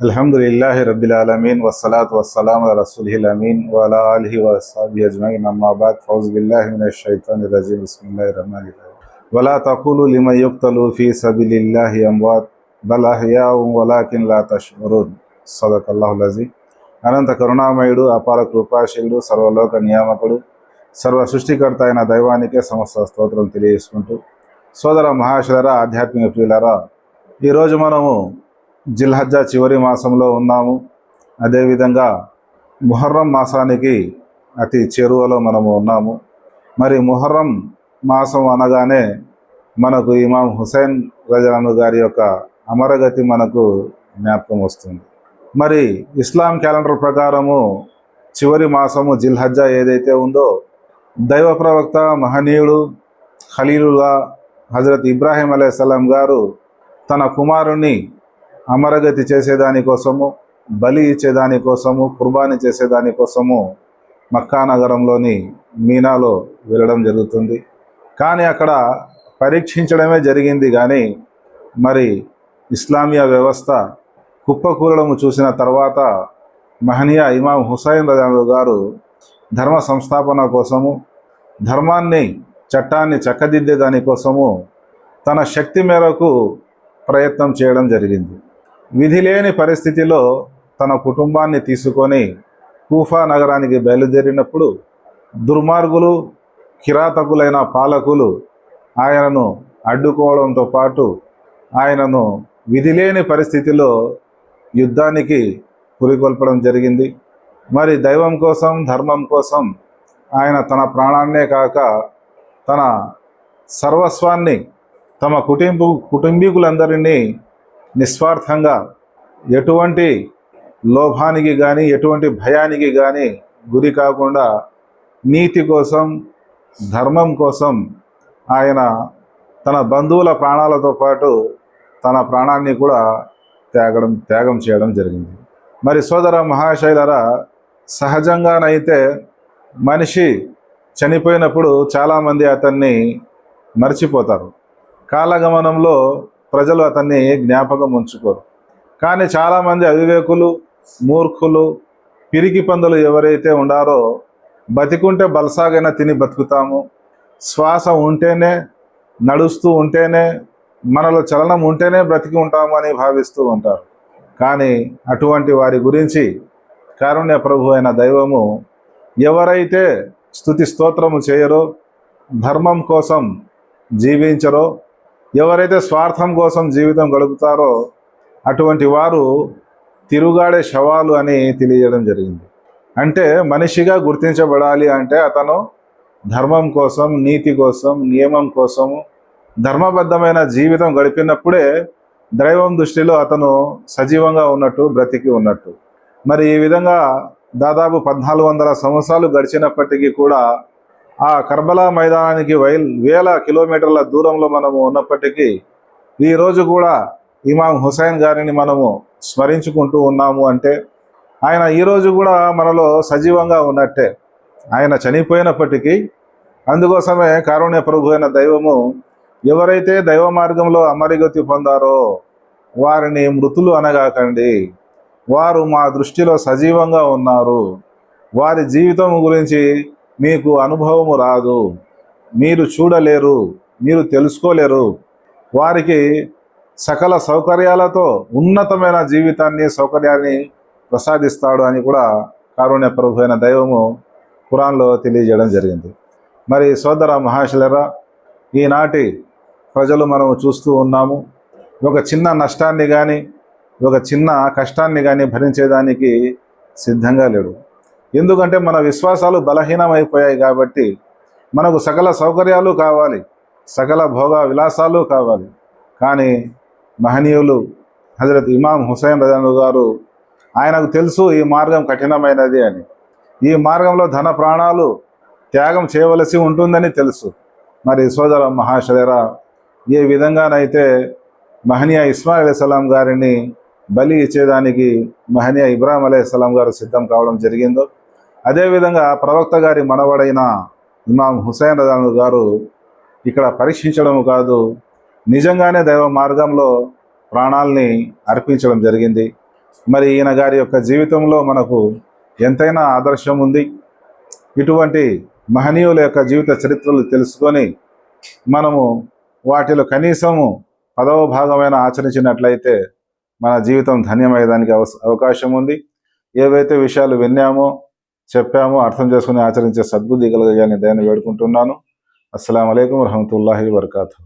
ಅಲ್ಹಮ್ದುಲಿಲ್ಲಾಹಿ ರಬ್ಬಿಲ್ ಆಲಮೀನ್ ವಸ್ಸಲಾತ್ ವಸ್ಸಲಾಮ್ ರಸೂಲ್ ಹಿಲ್ ಅಮೀನ್ ವಲ ಅಲ್ಹಿ ವಸಾಬಿ ಅಜ್ಮೈನ್ ಅಮ್ಮಾಬಾದ್ ಫೌಜ್ ಬಿಲ್ಲಾಹಿ ಮಿನ ಶೈತಾನ್ ರಜೀಮ್ ಬಿಸ್ಮಿಲ್ಲಾಹಿ ರಹಮಾನ್ ವಲ ತಕೂಲು ಲಿಮ ಯುಕ್ತಲು ಫಿ ಸಬಿಲಿಲ್ಲಾಹಿ ಅಂಬಾತ್ ಬಲ ಹಯಾವು ವಲಾಕಿನ್ ಲಾ ತಶ್ಮರುನ್ ಸದಕ್ ಅಲ್ಲಾಹುಲ್ ಅಜೀಮ್ అనంత కరుణామయుడు అపార కృపాశీలుడు సర్వలోక నియామకుడు సర్వ సృష్టికర్త అయిన దైవానికే సమస్త స్తోత్రం తెలియజేసుకుంటూ సోదర మహాశిలరా ఆధ్యాత్మిక ప్రియులరా ఈరోజు మనము జిల్హజ్జా చివరి మాసంలో ఉన్నాము. అదేవిధంగా ముహర్రం మాసానికి అతి చేరువలో మనము ఉన్నాము. మరి ముహర్రం మాసం అనగానే మనకు ఇమాం హుసేన్ రజలను గారి యొక్క అమరగతి మనకు జ్ఞాపకం వస్తుంది. మరి ఇస్లాం క్యాలెండర్ ప్రకారము చివరి మాసము జిల్హజ్జా ఏదైతే ఉందో దైవ ప్రవక్త మహనీయుడు ఖలీలుల్లా హజరత్ ఇబ్రాహీం అలైహిస్సలాం గారు తన కుమారుణ్ణి అమరగతి చేసేదానికోసము బలి ఇచ్చేదానికోసము కుర్బానీ చేసేదానికోసము మక్కా నగరంలోని మీనాలో వెళ్ళడం జరుగుతుంది. కానీ అక్కడ పరీక్షించడమే జరిగింది కానీ మరి ఇస్లామియా వ్యవస్థ కుప్పకూలడము చూసిన తర్వాత మహనీయ ఇమాం హుసైన్ రజాను గారు ధర్మ సంస్థాపన కోసము ధర్మాన్ని చట్టాన్ని చక్కదిద్దే దానికోసము తన శక్తి మేరకు ప్రయత్నం చేయడం జరిగింది. విధి లేని పరిస్థితిలో తన కుటుంబాన్ని తీసుకొని కూఫా నగరానికి బయలుదేరినప్పుడు దుర్మార్గులు కిరాతకులైన పాలకులు ఆయనను అడ్డుకోవడంతో పాటు ఆయనను విధి లేని పరిస్థితిలో యుద్ధానికి పురికొల్పడం జరిగింది. మరి దైవం కోసం ధర్మం కోసం ఆయన తన ప్రాణాన్నే కాక తన సర్వస్వాన్ని తమ కుటుంబ కుటుంబీకులందరినీ నిస్వార్థంగా ఎటువంటి లోభానికి కానీ ఎటువంటి భయానికి కానీ గురి కాకుండా నీతి కోసం ధర్మం కోసం ఆయన తన బంధువుల ప్రాణాలతో పాటు తన ప్రాణాన్ని కూడా త్యాగడం త్యాగం చేయడం జరిగింది. మరి సోదర మహాశైలరా సహజంగానైతే మనిషి చనిపోయినప్పుడు చాలామంది అతన్ని మర్చిపోతారు. కాలగమనంలో ప్రజలు అతన్ని జ్ఞాపకం ఉంచుకోరు. కానీ చాలామంది అవివేకులు మూర్ఖులు పిరికి పందులు ఎవరైతే ఉండారో బతికుంటే బలసాగైన తిని బతుకుతాము. శ్వాస ఉంటేనే నడుస్తూ ఉంటేనే మనలో చలనం ఉంటేనే బ్రతికి ఉంటాము అని భావిస్తూ ఉంటారు. కానీ అటువంటి వారి గురించి కారుణ్య ప్రభు అయిన దైవము ఎవరైతే స్థుతి స్తోత్రము చేయరో ధర్మం కోసం జీవించరో ఎవరైతే స్వార్థం కోసం జీవితం గడుపుతారో అటువంటి వారు తిరుగాడే శవాలు అని తెలియజేయడం జరిగింది. అంటే మనిషిగా గుర్తించబడాలి అంటే అతను ధర్మం కోసం నీతి కోసం నియమం కోసము ధర్మబద్ధమైన జీవితం గడిపినప్పుడే దైవం దృష్టిలో అతను సజీవంగా ఉన్నట్టు బ్రతికి ఉన్నట్టు. మరి ఈ విధంగా దాదాపు పద్నాలుగు వందల సంవత్సరాలు గడిచినప్పటికీ కూడా ఆ కర్బలా మైదానానికి వైల్ వేల కిలోమీటర్ల దూరంలో మనము ఉన్నప్పటికీ ఈరోజు కూడా ఇమాం హుసైన్ గారిని మనము స్మరించుకుంటూ ఉన్నాము అంటే ఆయన ఈరోజు కూడా మనలో సజీవంగా ఉన్నట్టే. ఆయన చనిపోయినప్పటికీ అందుకోసమే కారుణ్య ప్రభు అయిన దైవము ఎవరైతే దైవ మార్గంలో అమరిగతి పొందారో వారిని మృతులు అనగాకండి. వారు మా దృష్టిలో సజీవంగా ఉన్నారు. వారి జీవితం గురించి మీకు అనుభవము రాదు. మీరు చూడలేరు మీరు తెలుసుకోలేరు. వారికి సకల సౌకర్యాలతో ఉన్నతమైన జీవితాన్ని సౌకర్యాన్ని ప్రసాదిస్తాడు అని కూడా కారుణ్య ప్రభు అయిన దైవము ఖురాన్లో తెలియజేయడం జరిగింది. మరి సోదర మహాశలరా ఈనాటి ప్రజలు మనము చూస్తూ ఉన్నాము. ఒక చిన్న నష్టాన్ని కానీ ఒక చిన్న కష్టాన్ని కానీ భరించేదానికి సిద్ధంగా లేడు. ఎందుకంటే మన విశ్వాసాలు బలహీనమైపోయాయి కాబట్టి మనకు సకల సౌకర్యాలు కావాలి సకల భోగ విలాసాలు కావాలి. కానీ మహనీయులు హజరత్ ఇమాం హుసైన్ రజాను గారు ఆయనకు తెలుసు ఈ మార్గం కఠినమైనది అని. ఈ మార్గంలో ధన ప్రాణాలు త్యాగం చేయవలసి ఉంటుందని తెలుసు. మరి సోదర మహాశలేరా ఏ విధంగానైతే మహనీయ ఇస్మాయిల్ అలైస్లాం గారిని బలి ఇచ్చేదానికి మహనీయ ఇబ్రాహీం అలైస్లాం గారు సిద్ధం కావడం జరిగిందో అదేవిధంగా ప్రవక్త గారి మనవడైన ఇమాం హుసేన్ రజాను గారు ఇక్కడ పరీక్షించడం కాదు నిజంగానే దైవ మార్గంలో ప్రాణాల్ని అర్పించడం జరిగింది. మరి ఈయన గారి యొక్క జీవితంలో మనకు ఎంతైనా ఆదర్శం ఉంది. ఇటువంటి మహనీయుల యొక్క జీవిత చరిత్రలు తెలుసుకొని మనము వాటిలో కనీసము పదవ భాగమైన ఆచరించినట్లయితే మన జీవితం ధన్యమయ్యేదానికి అవకాశం ఉంది. ఏవైతే విషయాలు విన్నామో చెప్పాము అర్థం చేసుకుని ఆచరించే సద్బుద్ధి కలగాలని దయని వేడుకుంటున్నాను. అస్సలం అయికం వరహమూల వరకాతు